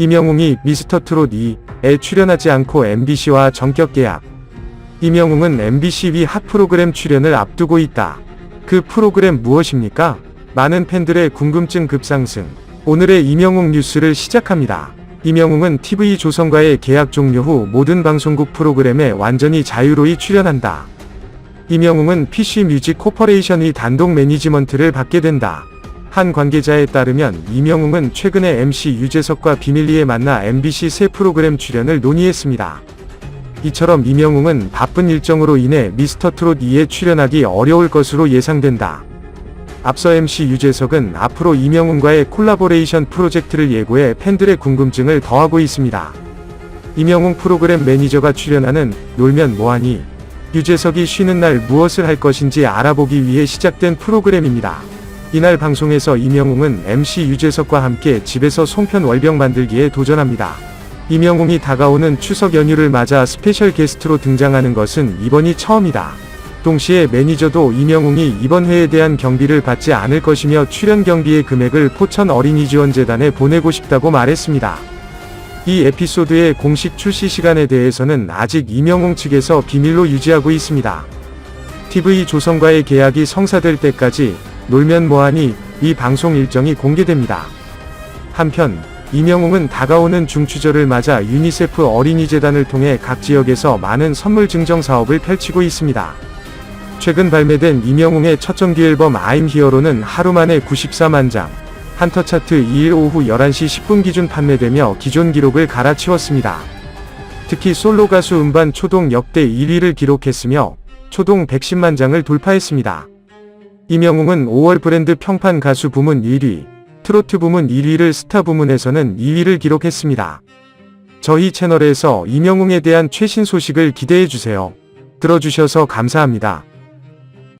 이명웅이 미스터 트롯 2에 출연하지 않고 MBC와 전격 계약. 이명웅은 MBC 위 핫 프로그램 출연을 앞두고 있다. 그 프로그램 무엇입니까? 많은 팬들의 궁금증 급상승. 오늘의 이명웅 뉴스를 시작합니다. 이명웅은 TV 조선과의 계약 종료 후 모든 방송국 프로그램에 완전히 자유로이 출연한다. 이명웅은 PC 뮤직 코퍼레이션의 단독 매니지먼트를 받게 된다. 한 관계자에 따르면 이명웅은 최근에 MC 유재석과 비밀리에 만나 MBC 새 프로그램 출연을 논의했습니다. 이처럼 이명웅은 바쁜 일정으로 인해 미스터 트롯 2에 출연하기 어려울 것으로 예상된다. 앞서 MC 유재석은 앞으로 이명웅과의 콜라보레이션 프로젝트를 예고해 팬들의 궁금증을 더하고 있습니다. 이명웅 프로그램 매니저가 출연하는 놀면 뭐하니 유재석이 쉬는 날 무엇을 할 것인지 알아보기 위해 시작된 프로그램입니다. 이날 방송에서 이명웅은 MC 유재석과 함께 집에서 송편 월병 만들기에 도전합니다. 이명웅이 다가오는 추석 연휴를 맞아 스페셜 게스트로 등장하는 것은 이번이 처음이다. 동시에 매니저도 이명웅이 이번 회에 대한 경비를 받지 않을 것이며 출연 경비의 금액을 포천 어린이지원재단에 보내고 싶다고 말했습니다. 이 에피소드의 공식 출시 시간에 대해서는 아직 이명웅 측에서 비밀로 유지하고 있습니다. TV 조선과의 계약이 성사될 때까지 놀면 뭐하니 이 방송 일정이 공개됩니다. 한편 이명웅은 다가오는 중추절을 맞아 유니세프 어린이재단을 통해 각 지역에서 많은 선물 증정 사업을 펼치고 있습니다. 최근 발매된 이명웅의 첫 정규 앨범 I'm 히어로는 하루 만에 94만 장, 한터 차트 2일 오후 11시 10분 기준 판매되며 기존 기록을 갈아치웠습니다. 특히 솔로 가수 음반 초동 역대 1위를 기록했으며 초동 110만 장을 돌파했습니다. 이명웅은 5월 브랜드 평판 가수 부문 1위, 트로트 부문 1위를 스타 부문에서는 2위를 기록했습니다. 저희 채널에서 이명웅에 대한 최신 소식을 기대해주세요. 들어주셔서 감사합니다.